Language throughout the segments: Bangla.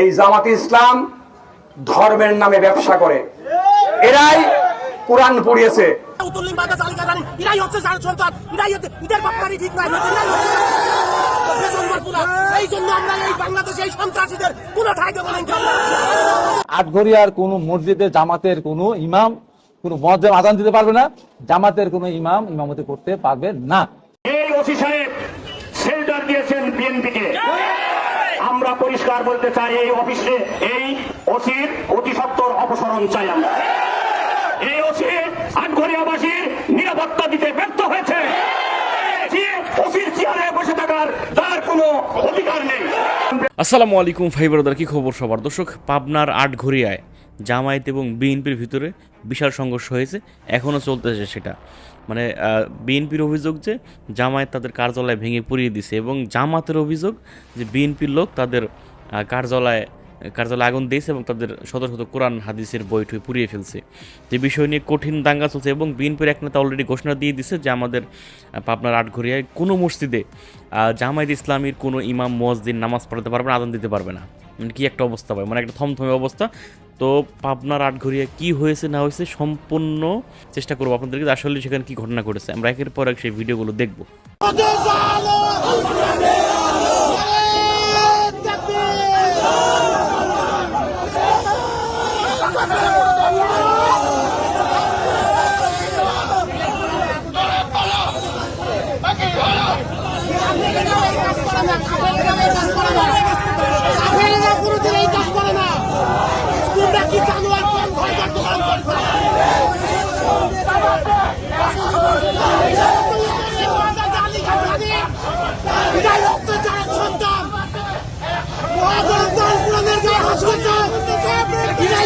এই জামাত ইসলাম ধর্মের নামে ব্যবসা করে এরাই কোরআন পড়িয়েছে এরাই হচ্ছে যার সন্তান এরাই হচ্ছে ঈদের বাপারি ঠিক নাই এরাই হচ্ছে বেসরকারপুরা। এই জন্য আমরা এই বাংলাদেশে এই সন্ত্রাসীদের কোনো ঠাই দেবো না ইনশাআল্লাহ। আটঘরিয়ার কোন মসজিদে জামাতের কোন ইমাম কোন মসজিদ আদান দিতে পারবে না জামাতের কোন ইমাম ইমামতি করতে পারবে না এই ওসি সাহেব শেল্টার দিয়েছেন বিএনপিকে আমরা পরিষ্কার বলতে চাই, এই অফিসে এই ওসির অতি সত্তর অপসারণ চাই আমরা। এই ওসি আটঘরিয়াবাসীর নিরাপত্তা দিতে ব্যর্থ হয়েছে। আসসালামু আলাইকুম ভাই ব্রাদার, কি খবর সবার? দর্শক, পাবনার আটঘরিয়ায় জামায়াত এবং বিএনপির ভিতরে বিশাল সংঘর্ষ হয়েছে এখনও চলতেছে সেটা। মানে বিএনপির অভিযোগ যে জামায়াত তাদের কার্যালয় ভেঙে পুড়িয়ে দিছে এবং জামাতের অভিযোগ যে বিএনপির লোক তাদের কার্যালয়ে কার্যালয়ে আগুন দিয়েছে এবং তাদের শত শত কোরআন হাদিসের বইটই পুড়িয়ে ফেলছে। যে বিষয় নিয়ে কঠিন দাঙ্গা চলছে এবং বিএনপির এক নেতা অলরেডি ঘোষণা দিয়ে দিছে যে আমাদের পাবনার আটঘরিয়ায় কোনো মসজিদে জামায়াত ইসলামীর কোনো ইমাম, মসজিদ, নামাজ পড়াতে পারবে না, আদান দিতে পারবে না। মানে কি একটা অবস্থা পায় মানে একটা থমথমে অবস্থা। তো পাবনার আটঘরিয়া কি হয়েছে, না হয়েছে সম্পূর্ণ চেষ্টা করব আপনাদেরকে আসলে সেখানে কি ঘটনা ঘটেছে। আমরা একের পর এক সেই ভিডিওগুলো দেখব।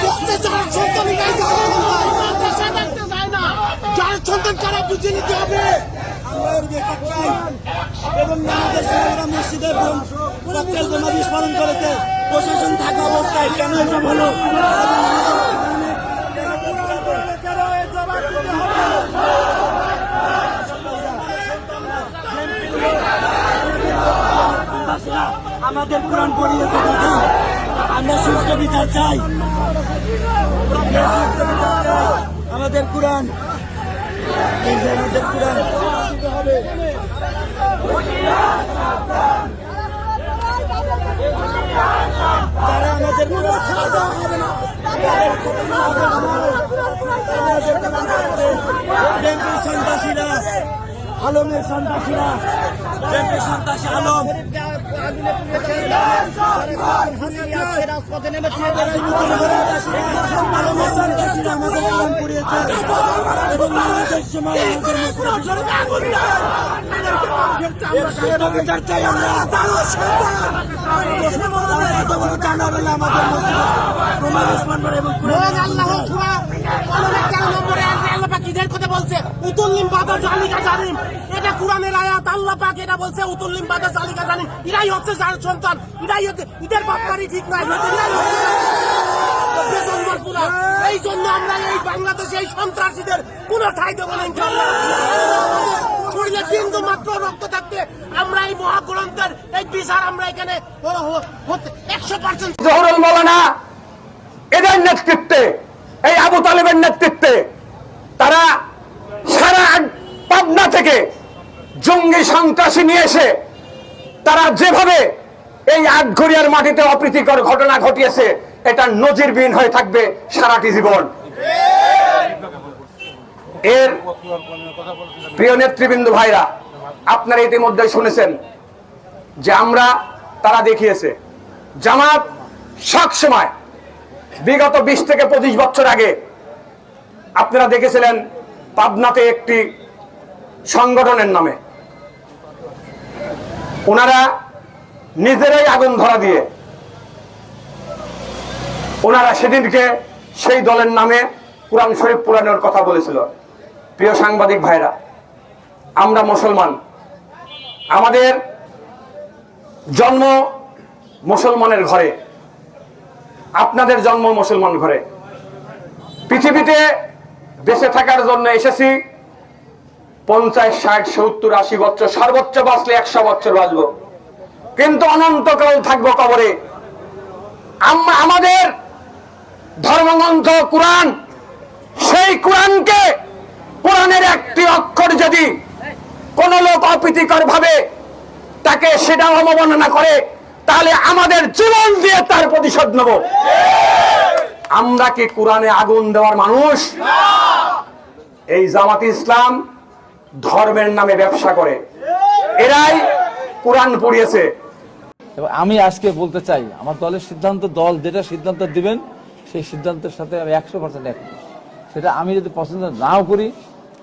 অত্যাচারের সন্তান এটাই দেখতে চায় না যার সন্তান কারা বুঝে নিতে হবে? আমাদের ছেলেরা মসজিদে করেছে, প্রশাসন থাকা অবস্থায় কেন এসব হলো? আমাদের কোরআন পড়িয়েছে আমরা সুস্থ বিচার চাই। আমাদের কোরআন। আমাদের কোরআন। তারা আমাদের ছেড়ে দেওয়া হবে না। হবে সন্ত্রাসীরা আলমের সন্ত্রাসীরা সন্ত্রাসী আলম। আলমের সন্ত্রাসীরা আমাদের কোরআন পুড়িয়েছে। এবং কথা বলছে উতুল্লিম বাদা জালিকা এটা কোরআনের আয়াত আল্লাহ এটা বলছে উতুল্লিম বাদা জালিকা জানিম এরাই হচ্ছে সন্তান। এরাই হচ্ছে ঈদের বাপারি ঠিক নাই। এই জন্য আমরা এই বাংলাদেশে এই সন্ত্রাসীদের কোন ঠাই দেবো না। শরীরে মাত্র রক্ত থাকতে আমরা এই মহাগ্রন্থের এই বিচার আমরা এখানে একশো পার্সেন্ট জহরুল মৌলানা এদের নেতৃত্বে, এই আবু তালেবের নেতৃত্বে, তারা সারা পাবনা থেকে জঙ্গি সন্ত্রাসী নিয়ে এসে, তারা যেভাবে এই আটঘরিয়ার মাটিতে অপ্রীতিকর ঘটনা ঘটিয়েছে এটা নজিরবিহীন হয়ে থাকবে সারাটি জীবন। এর প্রিয় নেতৃবৃন্দ ভাইরা, আপনারা ইতিমধ্যে শুনেছেন যে আমরা, তারা দেখিয়েছে, জামাত সব সময়, বিগত বিশ থেকে পঁচিশ বছর আগে, আপনারা দেখেছিলেন পাবনাতে একটি সংগঠনের নামে। ওনারা নিজেরাই আগুন ধরা দিয়ে ওনারা সেদিনকে সেই দলের নামে কোরআন শরীফ পুরানোর কথা বলেছিল। প্রিয় সাংবাদিক ভাইরা, আমরা মুসলমান। আমাদের জন্ম মুসলমানের ঘরে, আপনাদের জন্ম মুসলমান ঘরে। পৃথিবীতে বেঁচে থাকার জন্য এসেছি পঞ্চাশ, ষাট, সত্তর, আশি বছর, সর্বোচ্চ বাঁচলে একশো বছর বাঁচবো। কিন্তু অনন্তকাল থাকব কবরে। আম- আমাদের ধর্মগ্রন্থ, কোরআন, সেই কোরআনকে কোরআনের একটি অক্ষর যদি কোন লোক অপ্রীতিকর ভাবে তাকে সেটা অবমাননা করে, তাহলে আমাদের জীবন দিয়ে তার প্রতিশোধ নেব। আমরা কি কোরআনে আগুন দেওয়ার মানুষ? এই জামাত ইসলাম ধর্মের নামে ব্যবসা করে। এরাই কোরআন পড়িয়েছে। আমি আজকে বলতে চাই, আমার দলের সিদ্ধান্ত, দল যেটা সিদ্ধান্ত দিবেন সেই সিদ্ধান্তের সাথে আমি একশো পার্সেন্ট একমত সেটা আমি যদি পছন্দ নাও করি,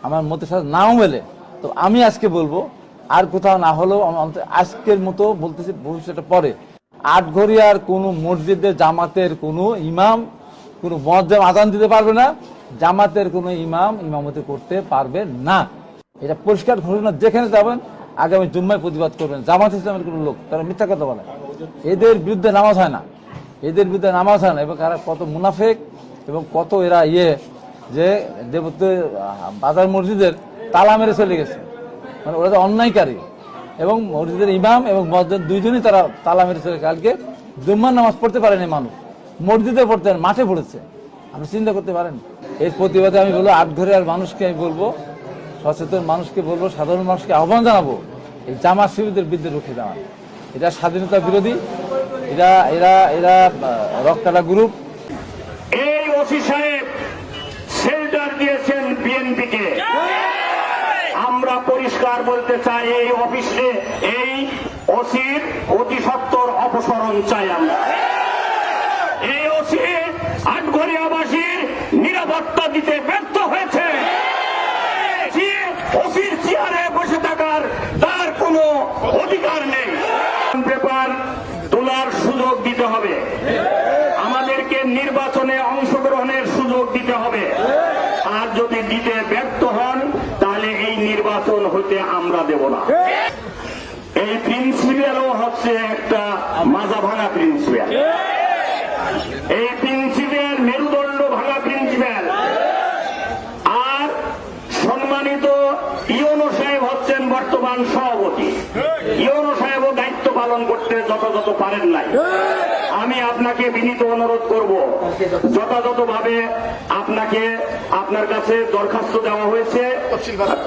আমার মতের সাথে নাও মেলে, তো আমি আজকে বলব, আর কোথাও না হলেও আজকের মতো বলতেছি ভবিষ্যতে পরে। আটঘরিয়ার কোনো মসজিদের জামাতের কোনো ইমাম, কোনো মজ্জাম আদান দিতে পারবে না, জামাতের কোনো ইমাম ইমামতি করতে পারবে না। এটা পরিষ্কার ঘোষণা, যেখানে যাবেন, আগামী জুম্মায় প্রতিবাদ করবেন। জামাত ইসলামের কোনো লোক, তারা মিথ্যা কথা বলে। এদের বিরুদ্ধে নামাজ হয় না। এদের বিরুদ্ধে নামাজ না। এবং এরা কত মুনাফেক এবং কত এরা ইয়ে যে দেবত্ব বাজার মসজিদের তালা মেরে চলে গেছে। মানে ওরা তো অন্যায়কারী। এবং মসজিদের ইমাম এবং মসজিদ দুইজনই তারা তালা মেরে চলে কালকে জুম্মার নামাজ পড়তে পারেনি মানুষ। মসজিদে পড়তে মাঠে পড়েছে। আপনি চিন্তা করতে পারেন। এর প্রতিবাদে আমি বলব আর মানুষকে আমি বলব, সচেতন মানুষকে বলব, সাধারণ মানুষকে আহ্বান জানাব, এই জামা শিবিরদের বিরুদ্ধে রুখে দেওয়া এটা স্বাধীনতা বিরোধী। এরা এরা এরা রক্তালা গ্রুপ এই ওসি সাহেব শেল্টার দিয়েছেন বিএনপিকে আমরা পরিষ্কার বলতে চাই, এই অফিসে এই ওসির অতি সত্তর অপসারণ চাই আমরা। এই ওসি আটঘরিয়াবাসীর নিরাপত্তা দিতে ব্যর্থ হয়েছে। ওসির চেয়ারে বসে থাকার তার কোনো অধিকার নেই। পেপার তোলার সুযোগ দিতে হবে। আমাদেরকে নির্বাচনে অংশগ্রহণের সুযোগ দিতে হবে। আর যদি দিতে ব্যর্থ হন, তাহলে এই নির্বাচন হইতে আমরা দেব না। এই প্রিন্সিপালও হচ্ছে একটা মাজা ভাঙা প্রিন্সিপাল এই প্রিন্সিপাল মেরুদণ্ড ভাঙা প্রিন্সিপাল আর সম্মানিত ইউনো সাহেব হচ্ছেন বর্তমান সভাপতি ইউনো সাহেবও পালন করতে যথাযথ পারেন নাই। আমি আপনাকে বিনীত অনুরোধ করব। যথাযথভাবে আপনাকে আপনার কাছে দরখাস্ত দেওয়া হয়েছে,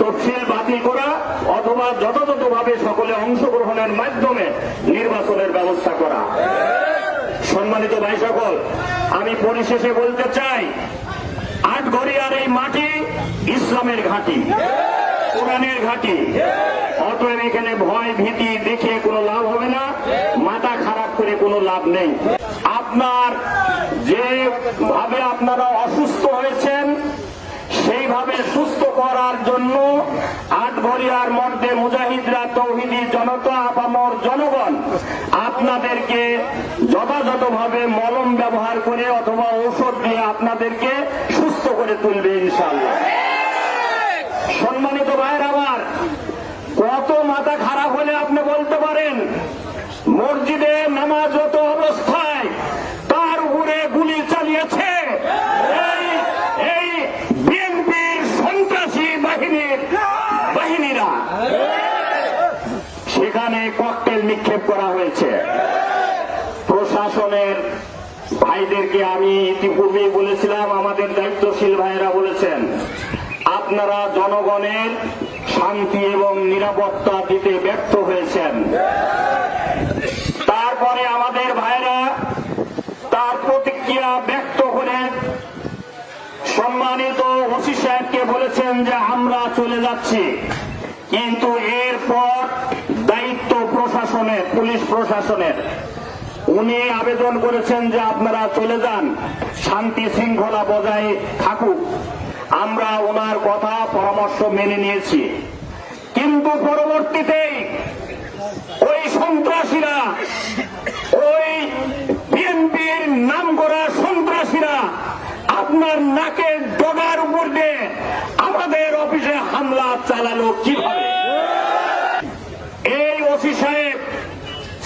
তফসিল বাতিল করা, অথবা যথাযথভাবে সকলে অংশগ্রহণের মাধ্যমে নির্বাচনের ব্যবস্থা করা। সম্মানিত ভাই সকল আমি পরিশেষে বলতে চাই, আটঘরিয়ার এই মাটি ইসলামের ঘাঁটি। কোরআনের ঘাঁটি। অতএব এখানে ভয়, ভীতি দেখে কোনো লাভ হবে না। মাথা খারাপ করে কোনো লাভ নেই। আপনার যে ভাবে আপনারা অসুস্থ হয়েছেন, সেইভাবে সুস্থ করার জন্য আটভরিয়ার মধ্যে মুজাহিদরা, তৌহিদি জনতা, আপামর জনগণ, আপনাদেরকে যথাযথভাবে মলম ব্যবহার করে অথবা ঔষধ দিয়ে আপনাদেরকে সুস্থ করে তুলবে ইনশাল্লাহ ভাইয়ের আমার কত মাথা খারাপ হলে আপনি বলতে পারেন, মসজিদে নামাজরত অবস্থায় তার উপরে গুলি চালিয়েছে। সেখানে ককটেল নিক্ষেপ করা হয়েছে। প্রশাসনের ভাইদেরকে আমি ইতিপূর্বেই বলেছিলাম, আমাদের দায়িত্বশীল ভাইয়েরা বলেছেন, আপনারা জনগণের শান্তি এবং নিরাপত্তা দিতে ব্যর্থ হয়েছেন। তারপরে আমাদের ভাইরা তার প্রতিক্রিয়া ব্যক্ত করে সম্মানিত ওসি সাহেবকে বলেছেন যে আমরা চলে যাচ্ছি। কিন্তু এরপর দায়িত্ব প্রশাসনের, পুলিশ প্রশাসনের। উনি আবেদন করেছেন যে আপনারা চলে যান, শান্তি শৃঙ্খলা বজায় থাকুক। আমরা ওনার কথা পরামর্শ মেনে নিয়েছি। কিন্তু পরবর্তীতেই ওই সন্ত্রাসীরা, ওই বিএনপির নাম করা সন্ত্রাসীরা আপনার নাকের ডগার উপর দিয়ে আমাদের অফিসে হামলা চালালো কীভাবে? এই ওসি সাহেব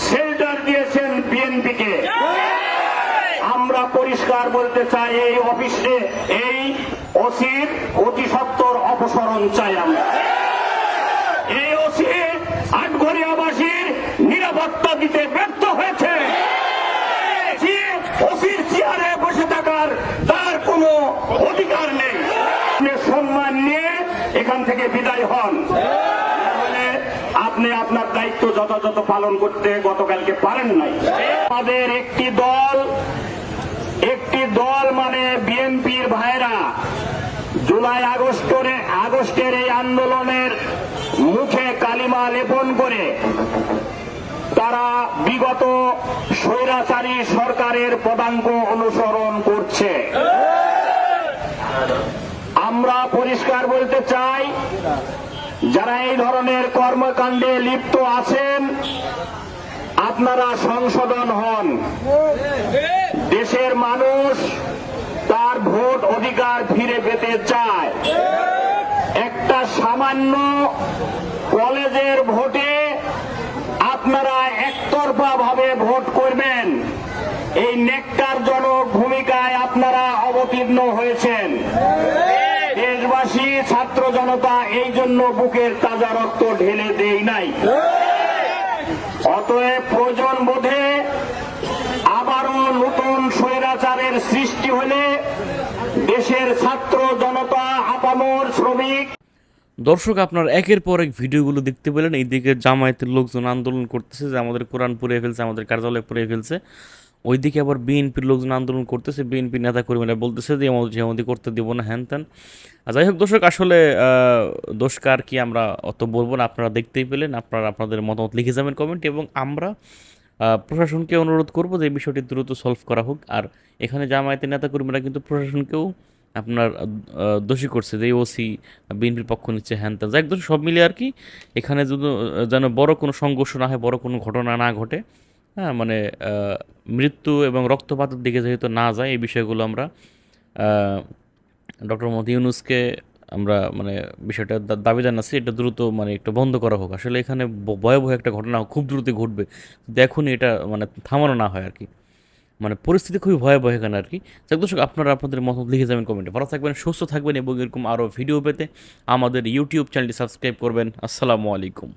শেল্টার দিয়েছেন বিএনপিকে। আমরা পরিষ্কার বলতে চাই, এই অফিসে, এই ওসির অতি সত্তর অপসারণ চাই আমরা। এই ওসি আটঘরিয়াবাসীর নিরাপত্তা দিতে ব্যর্থ হয়েছে। ওসির চেয়ারে বসে থাকার তার কোনো অধিকার নেই। সম্মান নিয়ে এখান থেকে বিদায় হন। আপনি আপনার দায়িত্ব যথাযথ পালন করতে গতকালকে পারেন নাই। আমাদের একটি দল একটি দল মানে বিএনপির ভাইরা জুলাই আগস্টের আগস্টের এই আন্দোলনের মুখে কালিমা লেপন করে তারা বিগত স্বৈরাচারী সরকারের পদাঙ্ক অনুসরণ করছে। আমরা পরিষ্কার বলতে চাই, যারা এই ধরনের কর্মকাণ্ডে লিপ্ত আছেন, আপনারা সংশোধন হন। দেশের মানুষ ভোট অধিকার ফিরে পেতে চায়। একটা সামান্য কলেজের ভোটে আপনারা একতরফা ভাবে ভোট করবেন। এই নেককারজনক ভূমিকায় আপনারা অবতীর্ণ হয়েছেন। দেশবাসী, ছাত্র জনতা এই জন্য বুকের তাজা রক্ত ঢেলে দেই নাই। অতএব প্রয়োজন বোধে আবারও নতুন স্বৈরাচারের সৃষ্টি হলে দেশের ছাত্র জনতা আপামর শ্রমিক। দর্শক আপনার একের পর এক ভিডিওগুলো দেখতে পেলেন। এইদিকে জামায়াতের লোকজন আন্দোলন করতেছে যে আমাদের কোরআন পুড়িয়ে ফেলছে আমাদের কার্যালয় পুড়িয়ে ফেলছে। ওইদিকে আবার বিএনপির লোকজন আন্দোলন করতেছে বিএনপি নেতা কর্মীরা বলতেছে যে আমাদের যেমন করতে দেবো না হ্যান ত্যান। যাই হোক দর্শক আসলে আহ, দোষ কার কি আমরা অত বলব না। আপনারা দেখতেই পেলেন আপনারা আপনাদের মতামত লিখে যাবেন কমেন্ট এবং আমরা প্রশাসনকে অনুরোধ করব যে এই বিষয়টি দ্রুত সলভ করা হোক। আর এখানে জামায়াতের নেতাকর্মীরা কিন্তু প্রশাসনকেও আপনার দোষী করছে যে ওসি বিএনপির পক্ষ নিচ্ছে, হ্যান ত্যান একদম সব মিলে আর কি, এখানে যদি যেন বড় কোনো সংঘর্ষ না হয়, বড় কোনো ঘটনা না ঘটে হ্যাঁ মানে মৃত্যু এবং রক্তপাতের দিকে যেহেতু না যায়, এই বিষয়গুলো আমরা ডক্টর মোহাম্মদ ইউনুসকে আমরা মানে বিষয়টা দাবি জানাচ্ছি, এটা দ্রুত মানে একটু বন্ধ করা হোক। আসলে এখানে ভয়াবহ একটা ঘটনা খুব দ্রুত ঘটবে। দেখুন এটা মানে থামানো না হয় আর কি। মানে পরিস্থিতি খুবই ভয়াবহ এখানে আর কি। যাক দর্শক, আপনারা আপনাদের মতামত লিখে যাবেন কমেন্টে ভালো থাকবেন, সুস্থ থাকবেন এবং এরকম আরও ভিডিও পেতে আমাদের ইউটিউব চ্যানেলটি সাবস্ক্রাইব করবেন। আসসালামু আলাইকুম।